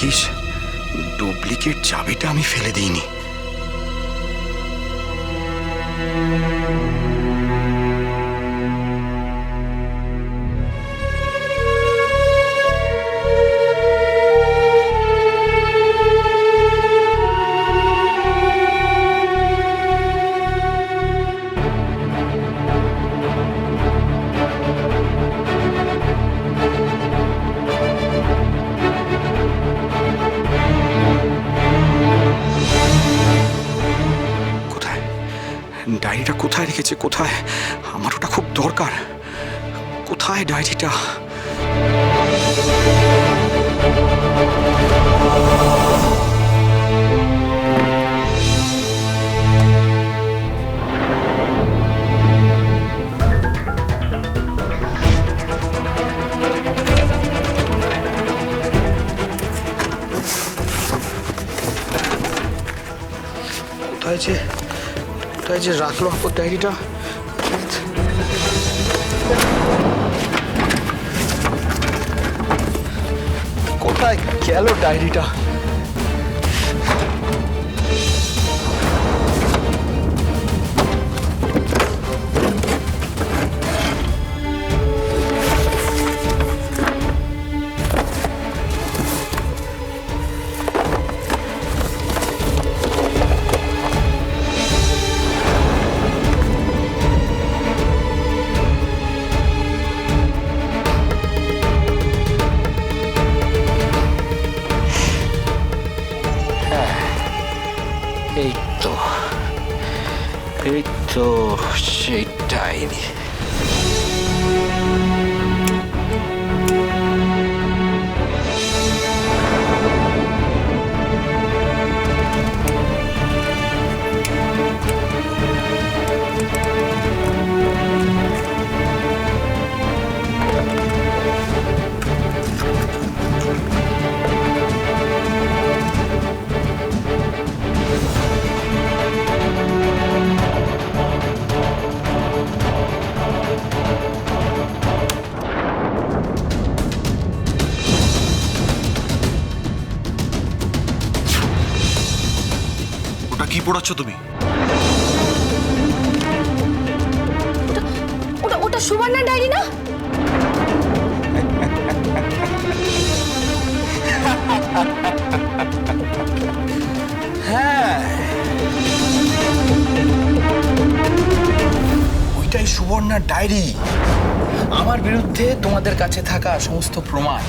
ভাগ্যিস ডুপ্লিকেট চাবিটা আমি ফেলে দিইনি। ডায়েরিটা কোথায় রেখেছে? কোথায়? আমার ওটা খুব দরকার। কোথায় ডায়েরিটা? যে কোথায় যে রাখল ওর ডায়েরিটা। কোথায় গেল ডায়েরিটা? এই তো এই তো সেই পড়াচ্ছ তুমি? ওটা ওটা সুবর্ণার ডায়েরি না? ওইটাই সুবর্ণার ডায়েরি। আমার বিরুদ্ধে তোমাদের কাছে থাকা সমস্ত প্রমাণ।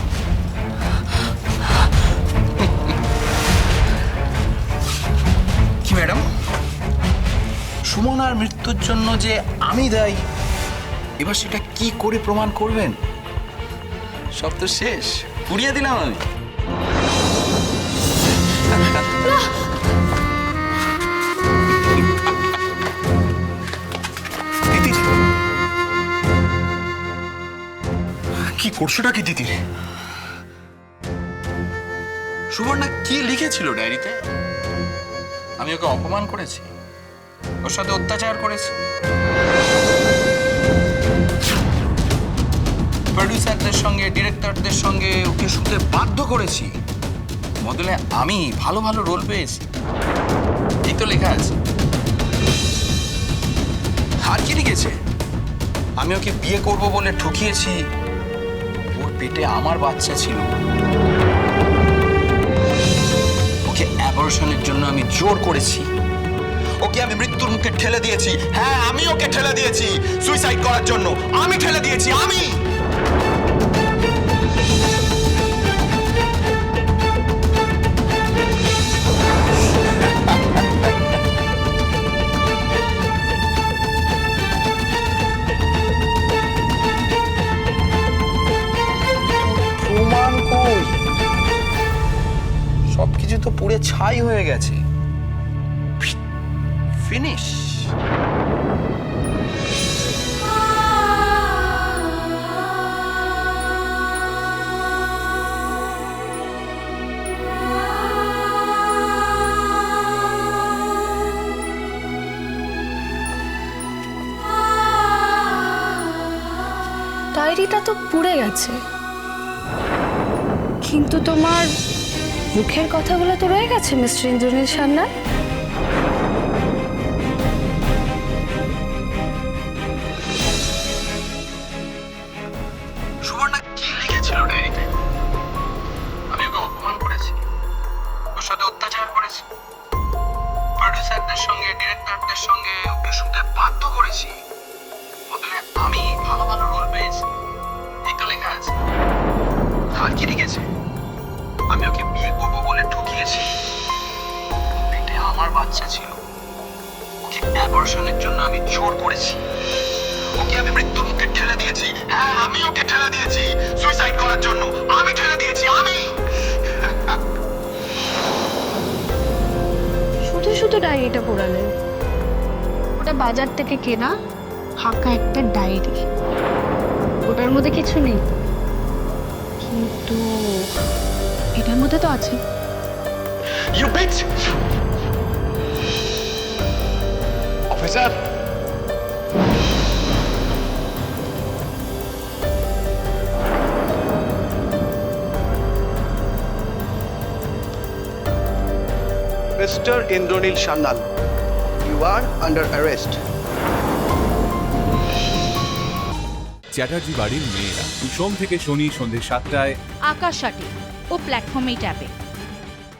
সুমনার মৃত্যুর জন্য যে আমি দায়ী, এবার সেটা কি করে প্রমাণ করবেন? সব তো শেষ। পুড়িয়ে দিলাম আমি। কি করছোটা কি দিদি সুবর্ণা, কি লিখেছিল ডায়েরিতে? আমি ওকে অপমান করেছি। ওর সাথে অত্যাচার করেছি। প্রডিউসারদের সঙ্গে ডিরেক্টরদের সঙ্গে ওকে শুতে বাধ্য করেছি। বদলে আমি ভালো ভালো রোল পেয়েছি। এই তো লেখা আছে। আর কি লিখেছে আমি ওকে বিয়ে করব বলে ঠকিয়েছি। ওর পেটে আমার বাচ্চা ছিল। ওকে অ্যাবর্শনের জন্য আমি জোর করেছি। ওকে আমি মৃত্যুর মুখে ঠেলে দিয়েছি। হ্যাঁ আমি ওকে ঠেলে দিয়েছি। সুইসাইড করার জন্য। আমি ঠেলে দিয়েছি, আমি! সবকিছু তো পুড়ে ছাই হয়ে গেছে। ফিনিশ ডায়েরিটা তো পুড়ে গেছে। কিন্তু তোমার মুখের কথাগুলো তো রয়ে গেছে, মিস্টার ইন্দ্রনীল সান্যাল। প্রডিউসারদের সঙ্গে, ডিরেক্টরদের সঙ্গে ওকে শুনতে বাধ্য করেছি। বদলে আমি ভালো ভালো রোল পেয়েছি। এই তো লেখা আছে। আর কি লিখেছে আমি ওকে বিয়ে করব বলে ঠকিয়েছি। পেটে আমার বাচ্চা ছিল। ওকে অ্যাবর্শনের জন্য আমি জোর করেছি। ওকে আমি মৃত্যুর মুখে ঠেলে দিয়েছি। হ্যাঁ আমি ওকে ঠেলে দিয়েছি। সুইসাইড করার জন্য। ডায়েরিটা পড়ালেন ওটা বাজার থেকে কেনা ফাঁকা একটা ডায়েরি। ওটার মধ্যে কিছু নেই। কিন্তু এটার মধ্যে তো আছে। Officer Mr. Indranil Sannal, you are under arrest. Chatterjee বাড়ির মেয়েরা সোম থেকে শনি সন্ধ্যে সাতটায় আকাশ আটে ও প্ল্যাটফর্মে ট্যাপে